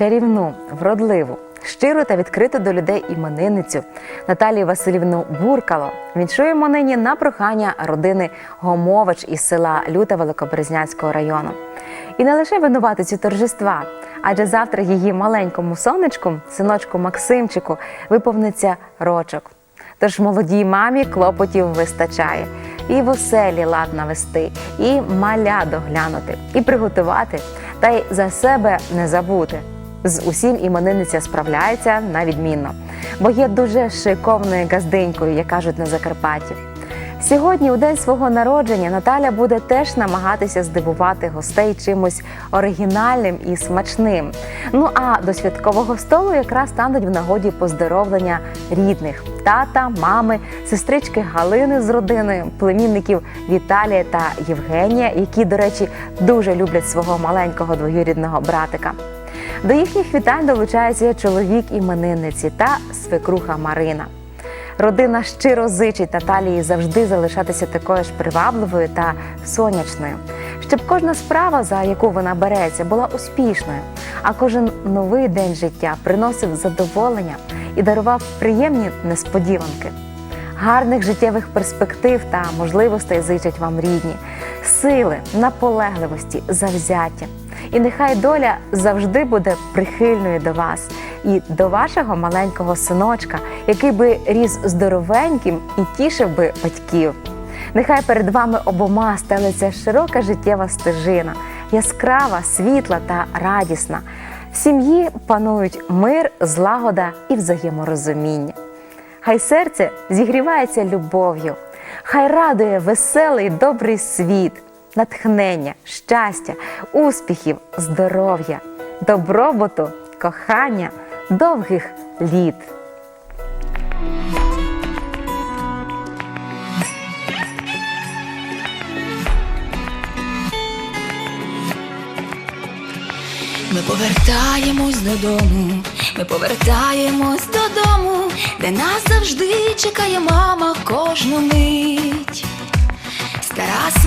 чарівну, вродливу, щиру та відкриту до людей іменинницю Наталію Васильівну Буркало віншуємо нині на прохання родини Гомович із села Люта Великоберезнянського району. І не лише винуватицю торжества, адже завтра її маленькому сонечку, синочку Максимчику, виповниться рочок. Тож молодій мамі клопотів вистачає і в оселі лад навести, і маля доглянути, і приготувати, та й за себе не забути. З усім іменинниця справляється на відмінно, бо є дуже шиковною газдинькою, як кажуть на Закарпатті. Сьогодні, у день свого народження, Наталя буде теж намагатися здивувати гостей чимось оригінальним і смачним. Ну а до святкового столу якраз стануть в нагоді поздоровлення рідних тата, мами, сестрички Галини з родиною, племінників Віталія та Євгенія, які, до речі, дуже люблять свого маленького двоюрідного братика. До їхніх вітань долучається чоловік іменинниці та свекруха Марина. Родина щиро зичить Наталії завжди залишатися такою ж привабливою та сонячною, щоб кожна справа, за яку вона береться, була успішною, а кожен новий день життя приносив задоволення і дарував приємні несподіванки. Гарних життєвих перспектив та можливостей зичать вам рідні, сили, наполегливості, завзяття. І нехай доля завжди буде прихильною до вас і до вашого маленького синочка, який би ріс здоровеньким і тішив би батьків. Нехай перед вами обома стелиться широка життєва стежина, яскрава, світла та радісна. В сім'ї панують мир, злагода і взаєморозуміння. Хай серце зігрівається любов'ю, хай радує веселий добрий світ, натхнення, щастя, успіхів, здоров'я, добробуту, кохання, довгих літ. Ми повертаємось додому, ми повертаємось додому, де нас завжди чекає мама кожну мить.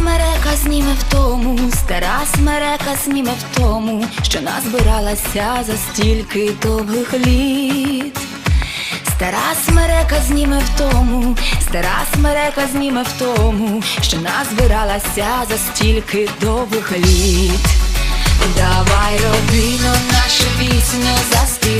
Смерека зніме в тому, стара смерека зніме в тому, що назбиралася за стільки довгих літ. Стара смерека зніме в тому, стара смерека зніме в тому, що назбиралася за стільки довгих літ. Давай, родино, нашу пісню заспіваєм.